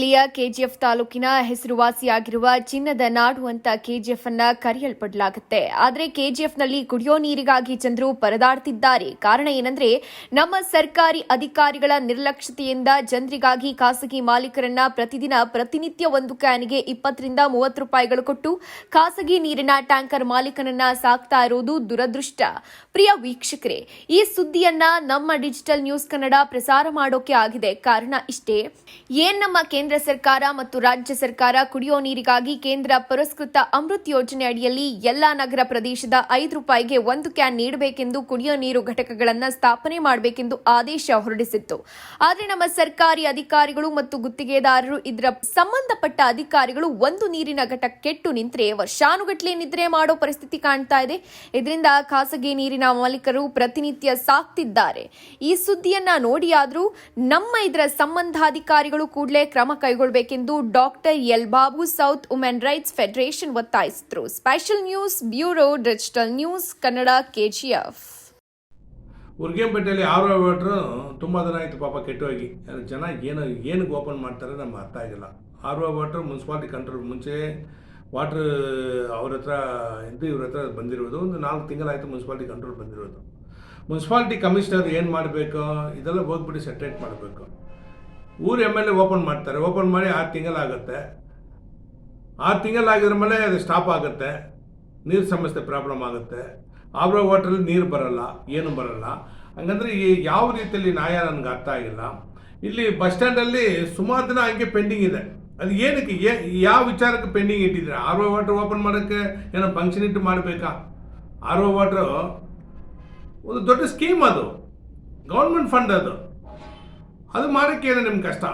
ಜಿಲ್ಲೆಯ ಕೆಜಿಎಫ್ ತಾಲೂಕಿನ ಹೆಸರುವಾಸಿಯಾಗಿರುವ ಚಿನ್ನದ ನಾಡು ಅಂತ ಕೆಜಿಎಫ್ ಅನ್ನ ಕರೆಯಲ್ಪಡಲಾಗುತ್ತೆ. ಆದರೆ ಕೆಜಿಎಫ್ನಲ್ಲಿ ಕುಡಿಯೋ ನೀರಿಗಾಗಿ ಜನರು ಪರದಾಡ್ತಿದ್ದಾರೆ. ಕಾರಣ ಏನಂದ್ರೆ, ನಮ್ಮ ಸರ್ಕಾರಿ ಅಧಿಕಾರಿಗಳ ನಿರ್ಲಕ್ಷ್ಯತೆಯಿಂದ ಜನರಿಗಾಗಿ ಖಾಸಗಿ ಮಾಲೀಕರನ್ನ ಪ್ರತಿದಿನ ಪ್ರತಿನಿತ್ಯ ಒಂದು ಕ್ಯಾನಿಗೆ ಇಪ್ಪತ್ತರಿಂದ ಮೂವತ್ತು ರೂಪಾಯಿಗಳು ಕೊಟ್ಟು ಖಾಸಗಿ ನೀರಿನ ಟ್ಯಾಂಕರ್ ಮಾಲೀಕನನ್ನ ಸಾಕ್ತಾ ಇರುವುದು ದುರದೃಷ್ಟ. ಪ್ರಿಯ ವೀಕ್ಷಕರೇ, ಈ ಸುದ್ದಿಯನ್ನ ನಮ್ಮ ಡಿಜಿಟಲ್ ನ್ಯೂಸ್ ಕನ್ನಡ ಪ್ರಸಾರ ಮಾಡೋಕೆ ಆಗಿದೆ. ಕಾರಣ ಇಷ್ಟೇ, ಏನ್ ನಮ್ಮ ಕೇಂದ್ರ ಸರ್ಕಾರ ಮತ್ತು ರಾಜ್ಯ ಸರ್ಕಾರ ಕುಡಿಯೋ ನೀರಿಗಾಗಿ ಕೇಂದ್ರ ಪುರಸ್ಕೃತ ಅಮೃತ್ ಯೋಜನೆ ಅಡಿಯಲ್ಲಿ ಎಲ್ಲಾ ನಗರ ಪ್ರದೇಶದ ಐದು ರೂಪಾಯಿಗೆ ಒಂದು ಕ್ಯಾನ್ ನೀಡಬೇಕೆಂದು ಕುಡಿಯೋ ನೀರು ಘಟಕಗಳನ್ನು ಸ್ಥಾಪನೆ ಮಾಡಬೇಕೆಂದು ಆದೇಶ ಹೊರಡಿಸಿತ್ತು. ಆದರೆ ನಮ್ಮ ಸರ್ಕಾರಿ ಅಧಿಕಾರಿಗಳು ಮತ್ತು ಗುತ್ತಿಗೆದಾರರು ಇದರ ಸಂಬಂಧಪಟ್ಟ ಅಧಿಕಾರಿಗಳು ಒಂದು ನೀರಿನ ಘಟಕ ಕೆಟ್ಟು ನಿಂತರೆ ವರ್ಷಾನುಗಟ್ಟಲೆ ನಿದ್ರೆ ಮಾಡೋ ಪರಿಸ್ಥಿತಿ ಕಾಣ್ತಾ ಇದೆ. ಇದರಿಂದ ಖಾಸಗಿ ನೀರಿನ ಮಾಲೀಕರು ಪ್ರತಿನಿತ್ಯ ಸಾಕ್ತಿದ್ದಾರೆ. ಈ ಸುದ್ದಿಯನ್ನ ನೋಡಿಯಾದರೂ ನಮ್ಮ ಇದರ ಸಂಬಂಧಾಧಿಕಾರಿಗಳು ಕೂಡಲೇ ಕ್ರಮ ಕೈಗೊಳ್ಳಬೇಕೆಂದು doctor L Babu south women rights federation ಒತ್ತಾಯಿಸಿದ್ರು. Special news bureau digital news Kannada KGF. ಉರ್ಗೇಂಪೇಟೆಯಲ್ಲಿ R water ತುಂಬ ದಿನ ಆಯಿತು ಪಾಪ ಕೆಟ್ಟು ಹೋಗಿ. ಜನ ಏನು ಏನಕ್ಕೆ ಓಪನ್ ಮಾಡ್ತಾರೆ ನಮ್ಗೆ ಅರ್ಥ ಆಗಿಲ್ಲ. R O water municipality control ಮುಂಚೆ ವಾಟ್ರ್ ಅವ್ರ ಹತ್ರ, ಇದು ಇವ್ರ ಹತ್ರ ಬಂದಿರೋದು. ಒಂದು ನಾಲ್ಕು ತಿಂಗಳಾಯಿತು ಮುನ್ಸಿಪಾಲ್ಟಿ ಕಂಟ್ರೋಲ್ ಬಂದಿರೋದು. ಮುನ್ಸಿಪಾಲ್ಟಿ ಕಮಿಷನರ್ ಏನು ಮಾಡಬೇಕು? ಇದೆಲ್ಲ ಹೋಗ್ಬಿಟ್ಟು ಸೆಟ್ರೇಟ್ ಮಾಡಬೇಕು. ಊರು ಎಂ ಎಲ್ ಎ ಓಪನ್ ಮಾಡ್ತಾರೆ. ಓಪನ್ ಮಾಡಿ ಆರು ತಿಂಗಳಾಗುತ್ತೆ ಆರು ತಿಂಗಳಾಗಿದ್ರ ಮೇಲೆ ಅದು ಸ್ಟಾಪ್ ಆಗುತ್ತೆ. ನೀರು ಸಮಸ್ಯೆ ಪ್ರಾಬ್ಲಮ್ ಆಗುತ್ತೆ. ಆಬ್ರೋ ವಾಟ್ರಲ್ಲಿ ನೀರು ಬರಲ್ಲ, ಏನು ಬರಲ್ಲ. ಹಂಗಂದ್ರೆ ಈ ಯಾವ ರೀತಿಯಲ್ಲಿ ನ್ಯಾಯ ನನಗೆ ಅರ್ಥ ಆಗಿಲ್ಲ. ಇಲ್ಲಿ ಬಸ್ ಸ್ಟ್ಯಾಂಡಲ್ಲಿ ಸುಮಾರು ದಿನ ಹಂಗೆ ಪೆಂಡಿಂಗ್ ಇದೆ. ಅದು ಏನಕ್ಕೆ ಯಾವ ವಿಚಾರಕ್ಕೆ ಪೆಂಡಿಂಗ್ ಇಟ್ಟಿದ್ರೆ ಆರ್ ಒ ವಾಟ್ರ್ ಓಪನ್ ಮಾಡೋಕ್ಕೆ ಏನೋ ಫಂಕ್ಷನ್ ಇಟ್ಟು ಮಾಡಬೇಕಾ? ಆರ್ ಒ ವಾಟ್ರು ಒಂದು ದೊಡ್ಡ ಸ್ಕೀಮ್ ಅದು. ಗೌರ್ಮೆಂಟ್ ಫಂಡ್ ಅದು. ಅದು ಮಾಡೋಕ್ಕೆ ಏನು ನಿಮ್ಗೆ ಕಷ್ಟ?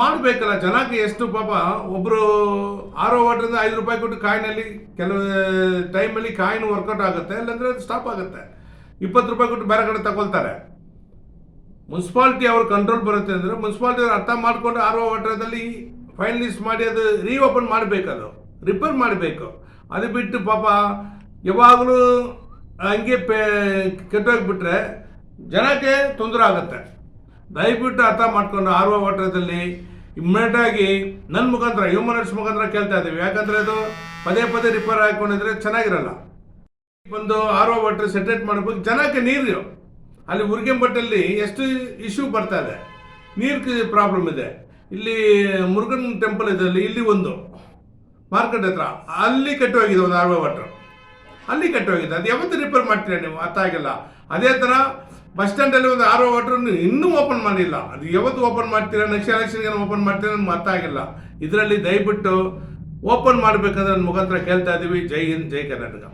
ಮಾಡಬೇಕಲ್ಲ, ಜನಕ್ಕೆ ಎಷ್ಟು ಪಾಪ ಒಬ್ಬರು ಆರೋ ವಾಟ್ರಿಂದ ಐದು ರೂಪಾಯಿ ಕೊಟ್ಟು ಕಾಯಿನಲ್ಲಿ ಕೆಲವು ಟೈಮಲ್ಲಿ ಕಾಯಿನ್ ವರ್ಕೌಟ್ ಆಗುತ್ತೆ, ಇಲ್ಲಾಂದರೆ ಅದು ಸ್ಟಾಪ್ ಆಗುತ್ತೆ. ಇಪ್ಪತ್ತು ರೂಪಾಯಿ ಕೊಟ್ಟು ಬೇರೆ ಕಡೆ ತಗೊಳ್ತಾರೆ. ಮುನ್ಸಿಪಾಲ್ಟಿ ಅವ್ರ ಕಂಟ್ರೋಲ್ ಬರುತ್ತೆ ಅಂದರೆ ಮುನ್ಸಿಪಾಲ್ಟಿ ಅರ್ಥ ಮಾಡಿಕೊಂಡು ಆರ್ ಒ ಫೈನಲಿಸ್ ಮಾಡಿ ಅದು ರೀಓಪನ್ ಮಾಡಬೇಕು ಅದು ರಿಪೇರ್ ಮಾಡಬೇಕು. ಅದು ಬಿಟ್ಟು ಪಾಪ, ಯಾವಾಗಲೂ ಹಂಗೆ ಪೇ, ಕೆಟ್ಟೋಗ್ಬಿಟ್ರೆ ಜನಕ್ಕೆ ತೊಂದರೆ ಆಗುತ್ತೆ. ದಯವಿಟ್ಟು ಅರ್ಥ ಮಾಡ್ಕೊಂಡು ಆರ್ವ ವಾಟರ್ದಲ್ಲಿ ಇಮ್ಮಿಡಿಯೇಟಾಗಿ ನನ್ನ ಮುಖಾಂತರ ಹ್ಯೂಮನ್ ರೈಟ್ಸ್ ಮುಖಾಂತರ ಕೇಳ್ತಾ ಇದ್ದೀವಿ. ಯಾಕಂದರೆ ಅದು ಪದೇ ಪದೇ ರಿಪೇರ್ ಹಾಕೊಂಡಿದ್ರೆ ಚೆನ್ನಾಗಿರಲ್ಲ. ಒಂದು ಆರ್ ಒ ವಾಟರ್ ಸೆಟ್ರೇಟ್ ಮಾಡಬೇಕು. ಜನಕ್ಕೆ ನೀರು ಅಲ್ಲಿ ಉರ್ಗೆಂಬಟ್ಟಲ್ಲಿ ಎಷ್ಟು ಇಶ್ಯೂ ಬರ್ತಾ ಇದೆ. ನೀರು ಪ್ರಾಬ್ಲಮ್ ಇದೆ. ಇಲ್ಲಿ ಮುರುಗನ್ ಟೆಂಪಲ್ ಇದೆ ಅಲ್ಲಿ, ಇಲ್ಲಿ ಒಂದು. ಮಾರ್ಕೆಟ್ ಹತ್ರ. ಅಲ್ಲಿ ಕಟ್ಟೋಗಿದೆ ಒಂದು ಆರ್ ಒ ವಾಟರ್. ಅಲ್ಲಿ ಕಟ್ಟೋಗಿದೆ. ಅದು ಯಾವತ್ತು ರಿಪೇರ್ ಮಾಡ್ತೀರಾ ನೀವು? ಅರ್ಥ ಆಗಿಲ್ಲ. ಅದೇ ಥರ ಬಸ್ ಸ್ಟ್ಯಾಂಡಲ್ಲಿ ಒಂದು ಆರೋ ವಾಟ್ರನ್ನು ವಾಟರ್ ಇನ್ನೂ ಓಪನ್ ಮಾಡಿಲ್ಲ. ಅದು ಯಾವತ್ತು ಓಪನ್ ಮಾಡ್ತೀರಾ? ನೆಕ್ಸ್ಟ್ ಎಲೆಕ್ಷನ್ಗೆ ಓಪನ್ ಮಾಡ್ತೀರಾ ನನಗೆ ಆಗಿಲ್ಲ. ಇದರಲ್ಲಿ ದಯವಿಟ್ಟು ಓಪನ್ ಮಾಡಬೇಕಂದ್ರೆ ನನ್ನ ಮುಖಾಂತರ ಕೇಳ್ತಾ ಇದ್ದೀವಿ. ಜೈ ಹಿಂದ್, ಜೈ ಕರ್ನಾಟಕ.